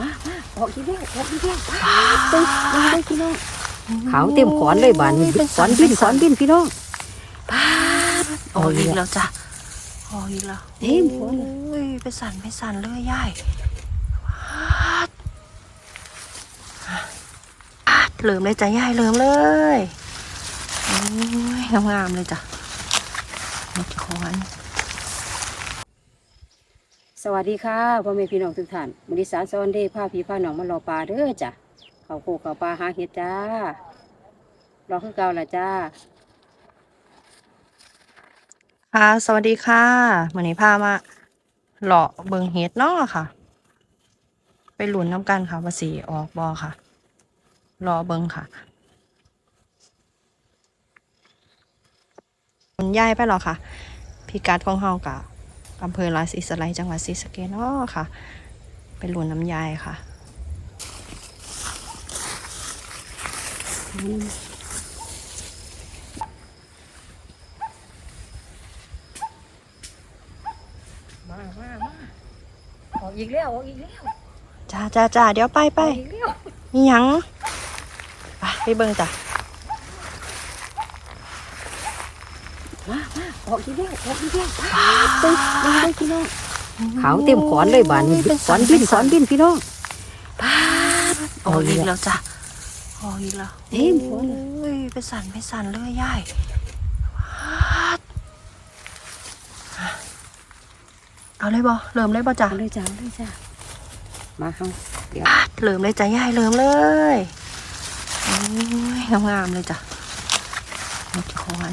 มามาออกอีกแล้วออกอีกแล้วไปยังได้พี่น้องขาวเต็มขอนเลยบานนี้ขอนบินขอนบินพี่น้องออกอีกแล้วจ้ะออกอีกแล้วเต็มขอนโอ้ยไปสั่นไปสั่นเลยยายเริ่มเลยจ้ะยายเริ่มเลยโอ้ยงามๆเลยจ้ะเห็ดขอน สวัสดีค่ะพ่อแม่พี่น้องทุกท่านมริสารสอนเดย์พาพี่พาน้องมารอปลาเด้อจ้ะเขาโคกเขาปลาหาเห็ดจ้ารอคือเก่าละจ้า ค่ะสวัสดีค่ะวันนี้พามาเลาะเบิงเห็ดเนาะค่ะ ไปหลุนน้ำกันค่ะว่าสีออกบอค่ะ รอเบิงค่ะคุณยายไปหรอค่ะ พิกัดของเฮากะ อำเภอราศีสไลยจังหวัดศรีสะเกษเนาะค่ะไปหลุนน้ำยายค่ะมามามาออกอีกแล้วออกอีกแล้วจ้าจ้าจ้าเดี๋ยวไปไปออกอีกแล้ว มีหยังไปไปเบิงจ้ะ มามา ออกอีกแล้วออกอีกแล้วไปยังได้พี่น้องขาวเต็มขอนเลยบานนี้ขอนบินขอนบินพี่น้องออกอีกแล้วจ้ะออกอีกแล้วเต็มขอนโอ้ยไปสั่นไปสั่นเลยยายเอาเลยบอเริ่มเลยบอจ้ะเอาเลยจ้าเอาเลยจ้ามาเฮาเดี๋ยวเริ่มเลยจ้ะยายเริ่มเลยโอ้ยงามๆเลยจ้ะเห็ดขอน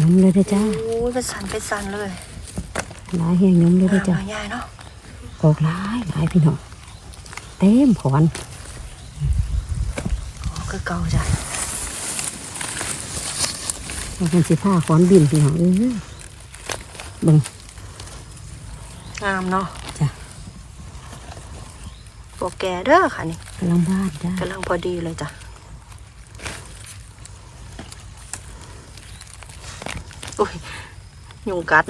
ยมเลยเด้อจ้าโอ้ยไปสั่นไปสั่นเลยหลายแหงยมเลยเด้อจ้าเอายายเนาะออกหลายหลายพี่น้องเต็มขอนอ๋อคือเก่าจ้ะมันเป็นสิผ้าขอนบินพี่น้องเอ้ยเบิ่งงามเนาะจ้ะโปรแกเด้อค่ะนี่กำลังบ้านจ้ากำลังพอดีเลยจ้ะ อุ้ยยุงกัด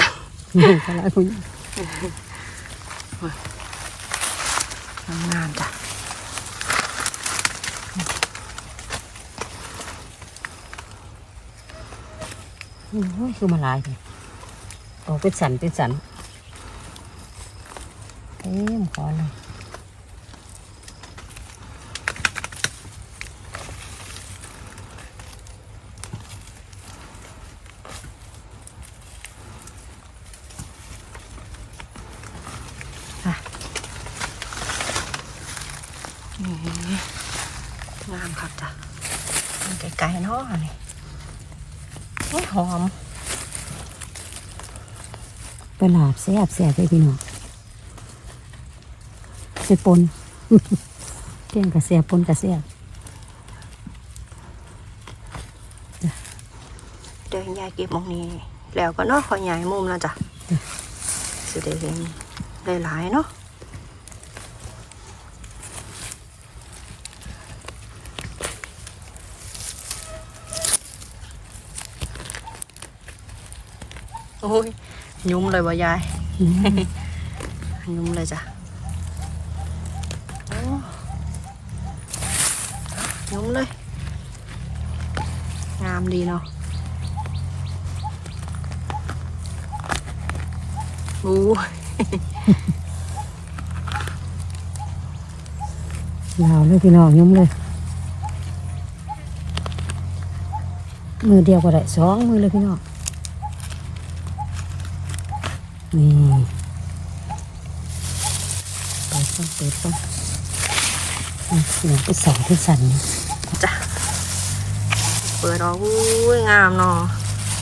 นี่ก็หลายคนงามๆจ้ะโอ้ยคือมาหลายเลยออกเป็นสันเป็นสันเต็มขอนเลย งามครับจ้ะไกลๆเนาะนี่โอ้ยหอมไปหลาบแซ่บแซ่บเลยพี่น้องไปปนเก่งกระแซ่บปนกระแซ่บเดี๋ยวยายเก็บมองนี้ แล้วก็เนาะขอยายมุมแล้วจ้ะสิได้เห็นหลายๆเนาะ ยยุ่มเลยว่ายายอืมยุ่มเลยจ้ะโอ้ยุ่มเลย งามดีเนาะอู้ลาวเลยพี่น้องยมเลย มือเดียวก็ได้สองมือเลยพี่น้อง นี่เปิดก่อนเปิดก่อนอืมหนูไปสองที่สันนี่จ้ะเปิดออกอู้ยงามเนาะ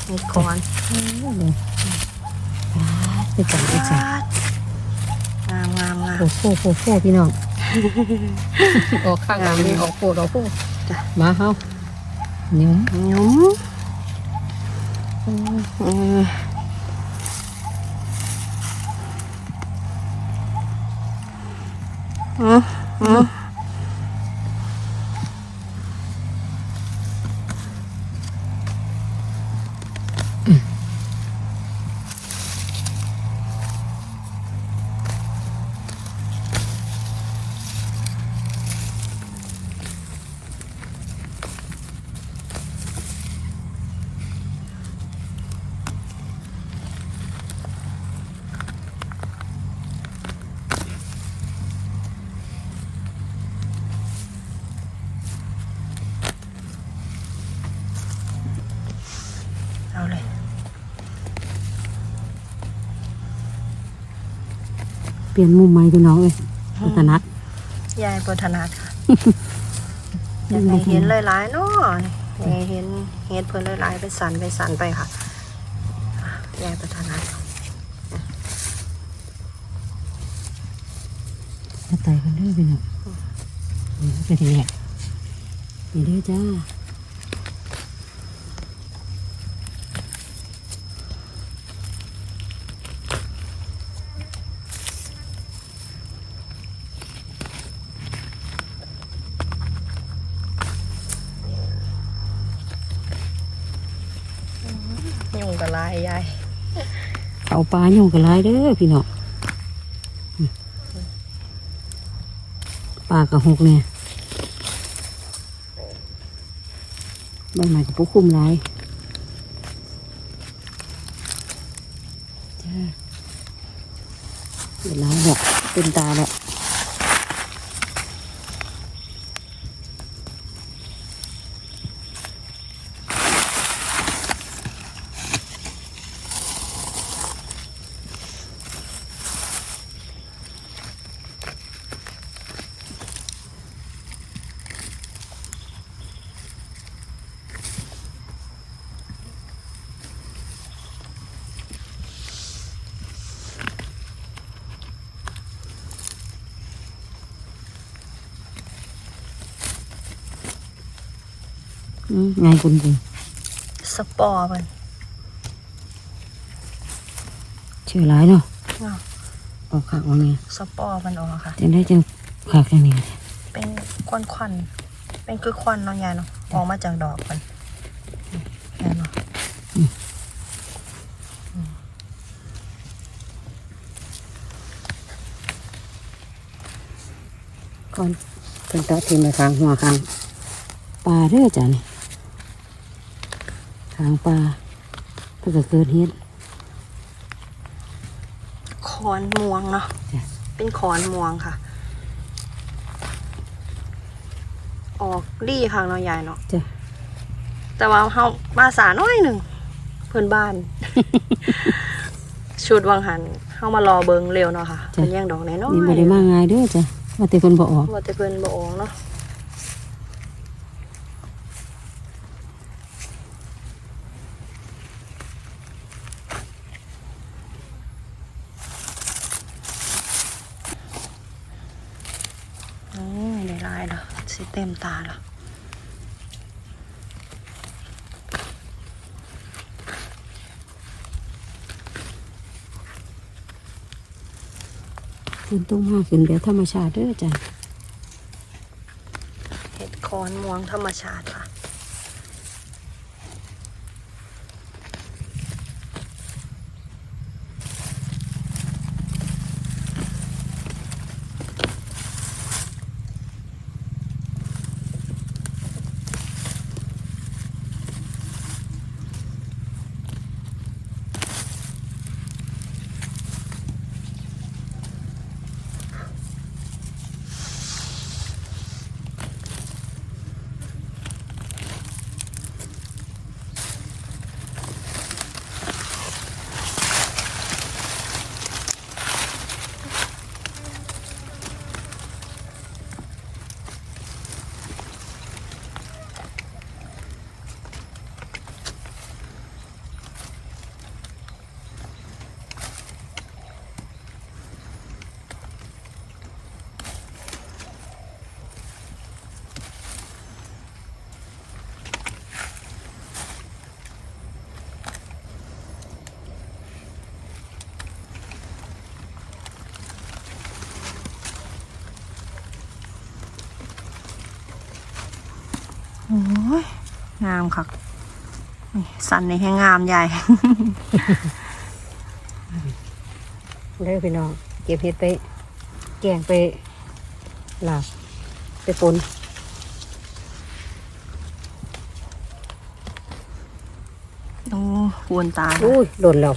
มีคอนโอ้ยเลยไปสองที่สันงามงามงามโอ้โหโอ้โหพี่น้องออกข้างหลังนี่ออกโคตรออกโคตรจ้ะมาเฮาเนื้อยุ่มอืมอื มอื เอาเลย เปลี่ยนมุมใหม่พี่น้องเลยพัฒนัดยายปัถนัดค่ะอยากให้เห็นหลายๆเนาะอยากให้เห็นเห็ดเพิ่นหลายๆไปสันไปสันไปค่ะอะยายปัถนัดมาไต่กันเด้อพี่น้องนี่ก็ทีแหละนี่เด้อจ้าายยายเอาปลาอยู่กันหลายเด้อพี่น้องปลากระหกเนี่ยใบไม้กับปุ๊คุ้มหลายจ้าเดี๋ยวล้างแบบเป็นตาแล้ว ไงคุณคุณสปอร์มันชื่อร้ายเนาะเนาะออกขากว่าไงสปอร์มันออกค่ะจะได้จังขากแค่นี้เป็นควันควันๆเป็นคือควันเนาะยายเนาะออกมาจากดอกมันยายเนาะก่อนเป็นตาทีมไปข้างหัวข้างปลาเด้อจ้ะนี่ ข้างปลาเพื่อเกิดเหตุคอนม่วงเนาะจ้ะเป็นคอนม่วงค่ะ ออกดีค่ะเนาะยายเนาะจ้ะแต่ว่าเฮามาสาน้อยหนึ่งเพื่อนบ้าน ชุดวังหันเฮามารอเบิงเร็วเนาะค่ะจ้ะเป็นย่างดอกน้อยๆนี่บ่ได้มาง่ายเด้อจ้ะว่าแต่คนบ่ออกว่าแต่เพิ่นบ่ออกเนาะโอ้ยได้หลายแล้วสิเต็มตาแล้ว ขึ้นต้องมาขึ้นแบบธรรมชาติเด้อจ้ะเห็ดคอนม่วงธรรมชาติค่ะ โอ้ย งามค่ะนี่สันในแห้งงามใหญ่เด้อพี่น้อง เก็บเห็ดไป แกงไปลาบไปปนโอ้หวนตาอุ้ยหล่นแล้ว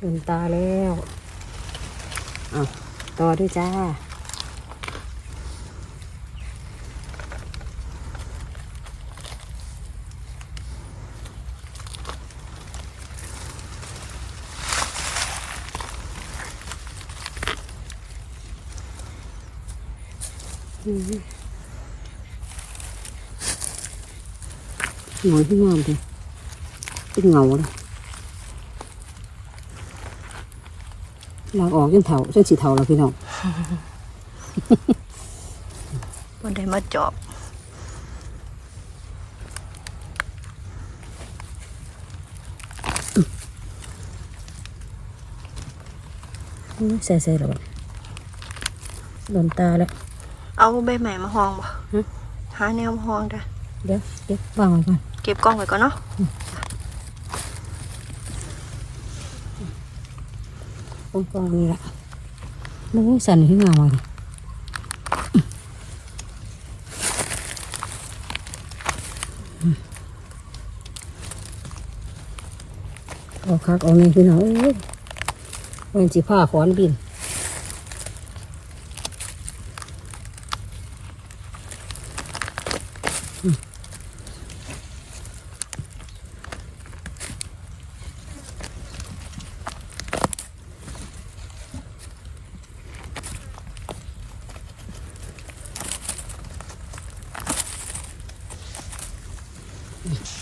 หล่นตาแล้วอะต่อด้วยจ้า อืมหน่อยที่งามเลยเป็นเงาเลยลากออกจน เถาจนสีเถาแล้วพี่น้องบนได้มาจอบใส่ใส่แล้วบัดโดนตาแล้วเอาใบใหม่มาห้องบ่ฮะหาแนวมาห้องได้เดี๋ยวเดี๋ยววางไว้ก่อนเก็บกล้องไว้ก่อนเนาะกองกองนี่ละโอ้ยสั่นขึ้นมาว่ะเอาคักเอานี่พี่น้องเอ้ยมันสิผ้าขอนบิน Yeah.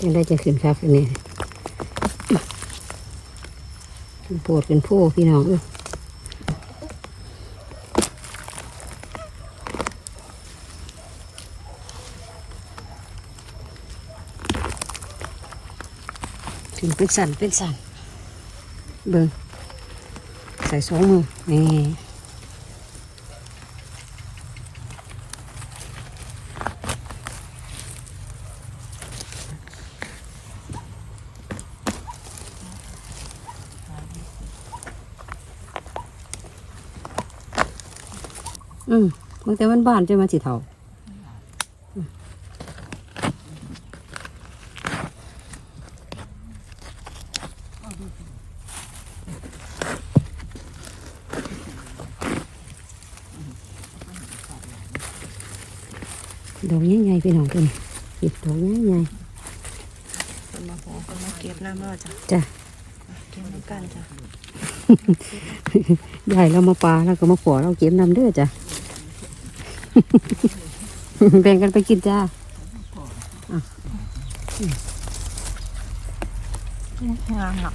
ยังได้จะขึ้นคักอันนี้ขึ้นโปวดขึ้นโพพี่น้องเอ้ยขึ้นเป็นสันเป็นสันเบิ่งใส่สองมือนี่อื มบางแต่มันบ้านจะมาสิเท่าดอกใหญ่ๆพี่น้องกันเก็บดอกใหญ่คนมาพอคนมาเก็บน้ำแล้วจ้ะๆจ้ะเก็บน้ำกันจ้ะ ใหญ่เรามาปลาแล้วก็มาขอเราเก็บนำเด้อจ้ะ แบ่งกันไปกินจ้างามเนาะ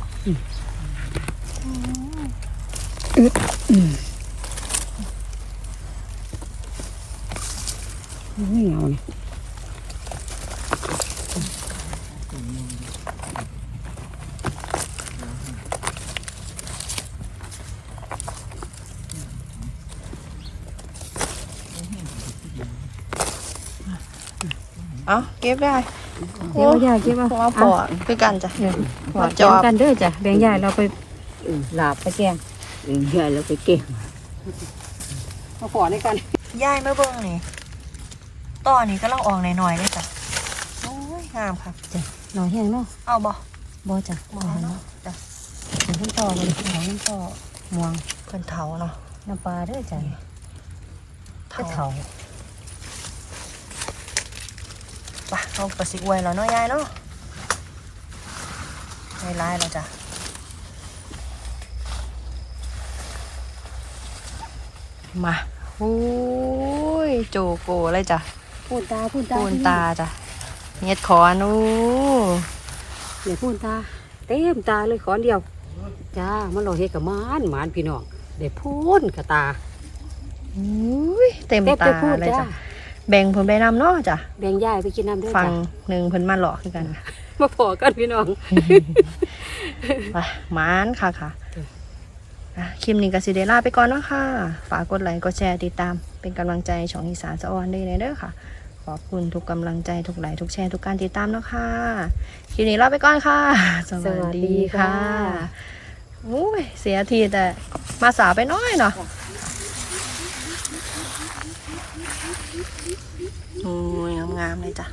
ไม่เอาเนี่ย เอาเก็บได้เดี๋ยวยายเก็บว่าเพราะว่าพอคือกันจ้ะขอจอบกันเด้อจ้ะแบ่งยายเราไปหลาบไปแกงเองยายแล้วไปเก็บมาขอในกันยายมาเบิ่งนี่ต่อนี่ก็ลังออกหน่อยๆเลยจ้ะโอ้ยงามค่ะจ้ะหน่อยแห้งเนาะเอาบ่บ่จ้ะบ่บ่เนาะเนาะจ้ะเป็นต้นต่อเลยหน่อยน้ำต่อม่วงเพิ่นเถาเนาะน้ำปลาเด้อจ้ะเถา เถา ปะเอากระสิกไว้แล้วเนาะยายเนาะไม่ร้ายแล้วจ้ะมาโอ้ยโจโกเลยจ้ะพูนตาพูนตาปูนตาจ้ะเฮ็ดขอนอู้เดี๋ยวพูนตา เต็มตาเลยขอนเดียว จ้ามันเราเฮ็ดกับมานหมานพี่น้องเดี๋ยวพูนกับตาอุ้ยเต็มเต็มตาไปพูนเลยจ้าจ้ะ แบ่งเพิ่นไปนำเนาะจ้ะแบ่งยายไปกินน้ำเด้อฟังจ้ะหนึ่งเพิ่นมาหลอกคือกันมาพอกันพี่น้อง ไปหมานค่ะค่ะอะคลิปนี้ก็สิได้ลาไปก่อนเนาะค่ะ ฝากกดไลค์กดแชร์ติดตาม เป็นกำลังใจช่องอีสานสะออนด้วยเด้อค่ะ ขอบคุณทุกกำลังใจทุกไลค์ทุกแชร์ทุกการติดตามเนาะค่ะคลิปนี้ลาไปก่อนค่ะ สวัสดีค่ะ อุ้ยเสียทีแต่มาสาวไปน้อยเนาะ โอ้ยงามๆเลยจ้ะ